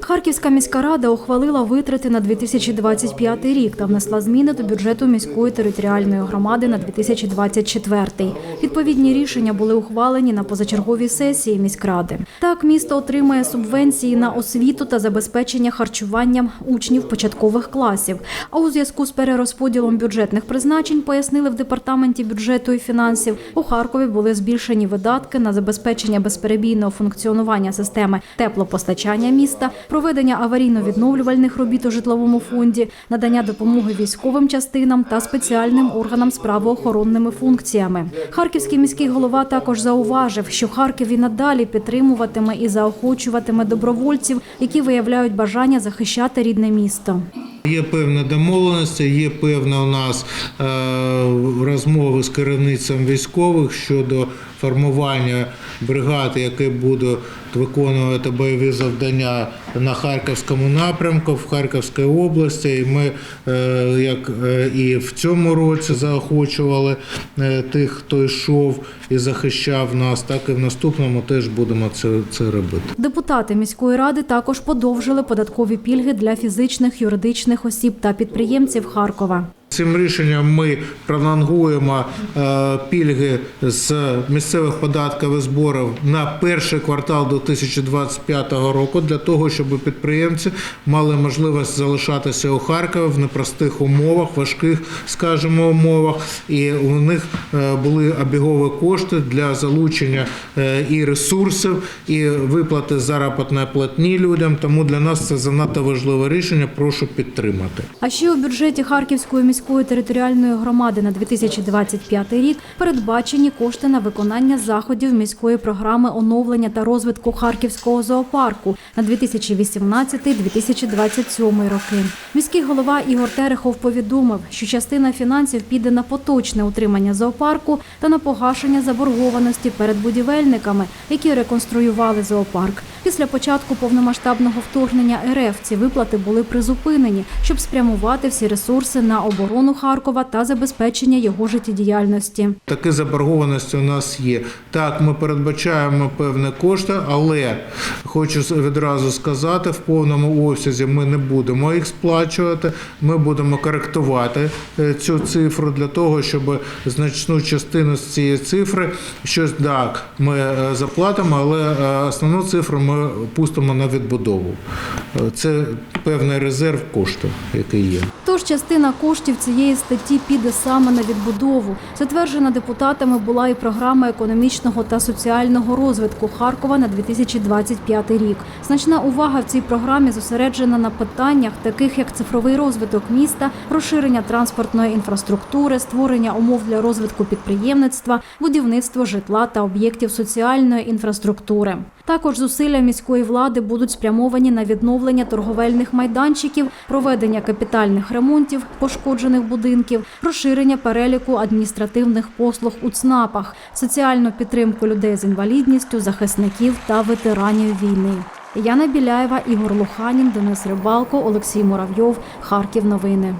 Харківська міська рада ухвалила витрати на 2025 рік та внесла зміни до бюджету міської територіальної громади на 2024. Відповідні рішення були ухвалені на позачерговій сесії міськради. Так, місто отримає субвенції на освіту та забезпечення харчуванням учнів початкових класів. А у зв'язку з перерозподілом бюджетних призначень пояснили в департаменті бюджету і фінансів. У Харкові були збільшені видатки на забезпечення безперебійного функціонування системи теплопостачання міста, проведення аварійно-відновлювальних робіт у житловому фонді, надання допомоги військовим частинам та спеціальним органам з правоохоронними функціями. Харківський міський голова також зауважив, що Харків і надалі підтримуватиме і заохочуватиме добровольців, які виявляють бажання захищати рідне місто. Є певна домовленість, є певна у нас е, розмови з керівництвом військових щодо формування бригад, які будуть виконувати бойові завдання на Харківському напрямку, в Харківській області. І ми, е, як е, і в цьому році, заохочували тих, хто йшов і захищав нас, так і в наступному теж будемо це, це робити. Депутати міської ради також подовжили податкові пільги для фізичних, юридичних осіб та підприємців Харкова. Цим рішенням ми пролонгуємо е, пільги з місцевих податків і зборів на перший квартал до 2025 року для того, щоб підприємці мали можливість залишатися у Харкові в непростих умовах, важких, скажімо, умовах, і у них е, були обігові кошти для залучення е, і ресурсів, і виплати заробітної платні людям. Тому для нас це занадто важливе рішення. Прошу підтримати. А ще у бюджеті Харківської міської територіальної громади на 2025 рік передбачені кошти на виконання заходів міської програми оновлення та розвитку Харківського зоопарку на 2018-2027 роки. Міський голова Ігор Терехов повідомив, що частина фінансів піде на поточне утримання зоопарку та на погашення заборгованості перед будівельниками, які реконструювали зоопарк. Після початку повномасштабного вторгнення РФ ці виплати були призупинені, щоб спрямувати всі ресурси на оборону Харкова та забезпечення його життєдіяльності. Такі заборгованості у нас є. Так, ми передбачаємо певні кошти, але хочу відразу сказати, в повному обсязі ми не будемо їх сплачувати. Ми будемо коректувати е, цю цифру для того, щоб значну частину з цієї цифри щось так ми е, заплатимо, але е, основну цифру ми пустимо на відбудову. Е, Це певний резерв коштів, який є. Тож частина коштів цієї статті піде саме на відбудову. Затверджена депутатами була і програма економічного та соціального розвитку Харкова на 2025 рік. Значна увага в цій програмі зосереджена на питаннях, таких як цифровий розвиток міста, розширення транспортної інфраструктури, створення умов для розвитку підприємництва, будівництво житла та об'єктів соціальної інфраструктури. Також зусилля міської влади будуть спрямовані на відновлення торговельних майданчиків, проведення капітальних ремонтів пошкоджених будинків, розширення переліку адміністративних послуг у ЦНАПах, соціальну підтримку людей з інвалідністю, захисників та ветеранів війни. Яна Біляєва, Ігор Луханін, Денис Рибалко, Олексій Муравйов, Харків. Новини.